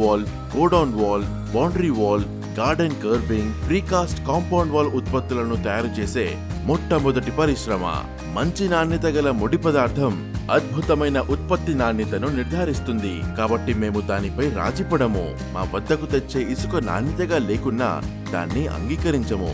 Wall godown wall boundary wall garden curbing precast compound wall ఉత్పత్తులను తయారు చేసే మొట్టమొదటి పరిశ్రమ. మంచి నాణ్యత గల ముడి పదార్థం అద్భుతమైన ఉత్పత్తి నాణ్యతను నిర్ధారిస్తుంది. కాబట్టి మేము దానిపై రాజీపడము. మా వద్దకు తెచ్చే ఇసుక నాణ్యతగా లేకున్నా దాన్ని అంగీకరించము.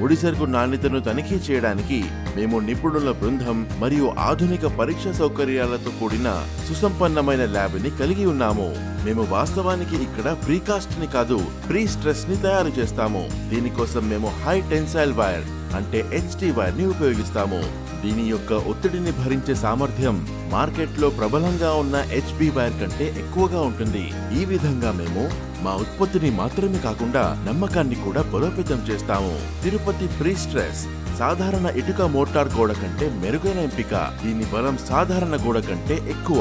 ముడి సరుకు నాణ్యతను తనిఖీ చేయడానికి మేము నిపుణుల బృందం మరియు ఆధునిక పరీక్ష సౌకర్యాలతో కూడిన సుసంపన్నమైన ల్యాబ్ని కలిగి ఉన్నాము. మేము వాస్తవానికి ఇక్కడ ప్రీకాస్ట్ని కాదు ప్రీ స్ట్రెస్ని తయారు చేస్తాము. దీనికోసం మేము హై టెన్సైల్ వైర్ అంటే హెచ్టి వైర్ని ఉపయోగిస్తాము. దీని యొక్క ఒత్తిడిని భరించే సామర్థ్యం మార్కెట్లో ప్రబలంగా ఉన్న హెచ్బి వైర్ కంటే ఎక్కువగా ఉంటుంది. ఈ విధంగా మేము మా ఉత్పత్తిని మాత్రమే కాకుండా నమ్మకాన్ని కూడా బలోపేతం చేస్తాము. తిరుపతి ప్రీ స్ట్రెస్ సాధారణ ఇటుక మోటార్ గోడ కంటే మెరుగైన ఎంపిక. దీని బలం సాధారణ గోడ కంటే ఎక్కువ.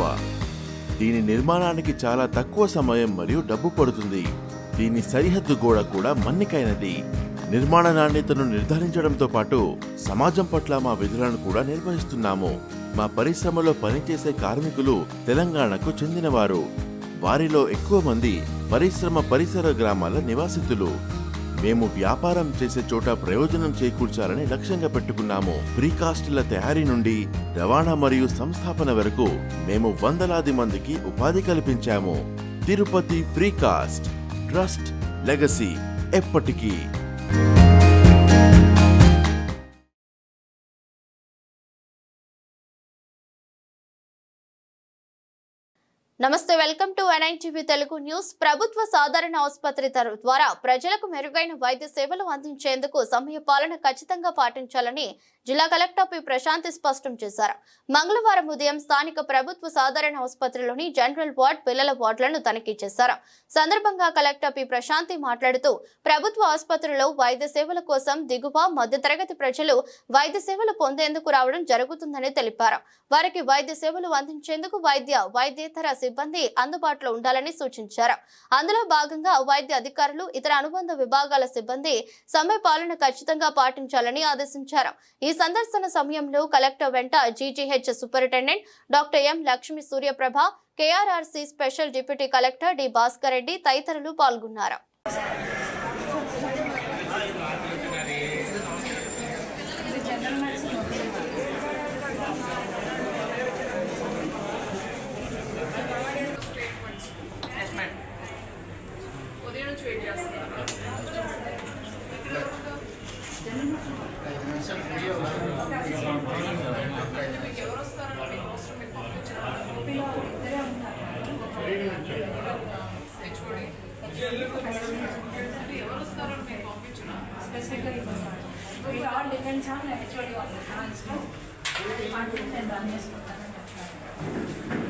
దీని నిర్మాణానికి చాలా తక్కువ సమయం మరియు డబ్బు పడుతుంది. దీని సరిహద్దు గోడ కూడా మన్నికైనది. నిర్మాణ నాణ్యతను నిర్ధారించడంతో పాటు సమాజం పట్ల మా విధులను కూడా నిర్వహిస్తున్నాము. మా పరిశ్రమలో పనిచేసే కార్మికులు తెలంగాణకు చెందినవారు. వారిలో ఎక్కువ మంది పరిశ్రమ పరిసర గ్రామాల నివాసితులు. మేము వ్యాపారం చేసే చోట ప్రయోజనం చేకూర్చాలని లక్ష్యంగా పెట్టుకున్నాము. ప్రీకాస్ట్ల తయారీ నుండి రవాణా మరియు సంస్థాపన వరకు మేము వందలాది మందికి ఉపాధి కల్పించాము. తిరుపతి ప్రీకాస్ట్ ట్రస్ట్ లెగసీ ఎప్పటికీ. నమస్తే welcome to NITV Telugu news. ప్రభుత్వ సాధారణ ఆసుపత్రి తర- ద్వారా ప్రజలకు మెరుగైన వైద్య సేవలు అందించేందుకు సమయ పాలన ఖచ్చితంగా పాటించాలని జిల్లా కలెక్టర్ పి. ప్రశాంతి స్పష్టం చేశారు. మంగళవారం ఉదయం స్థానిక ప్రభుత్వ సాధారణ ఆసుపత్రిలోని జనరల్ వార్డ్ పిల్లల వార్డులను తనిఖీ చేశారు. సందర్భంగా కలెక్టర్ పి. ప్రశాంతి మాట్లాడుతూ ప్రభుత్వ ఆసుపత్రిలో వైద్య సేవల కోసం దిగువ మధ్యతరగతి ప్రజలు వైద్య సేవలు పొందేందుకు రావడం జరుగుతుందని తెలిపారు. వారికి వైద్య సేవలు అందించేందుకు వైద్య వైద్యేతర సిబ్బంది అందుబాటులో ఉండాలని సూచించారు. అందులో భాగంగా వైద్య అధికారులు ఇతర అనుబంధ విభాగాల సిబ్బంది సమ్మె పాలన ఖచ్చితంగా పాటించాలని ఆదేశించారు. ఈ సందర్శన సమయంలో కలెక్టర్ వెంట GGH superintendent doctor M Lakshmi Suryaprabha KRRC special deputy collector D Bhaskar Reddy తదితరులు పాల్గొన్నారు. the HOD of the council. Department and run చేసుకుంటారని చెప్తారు.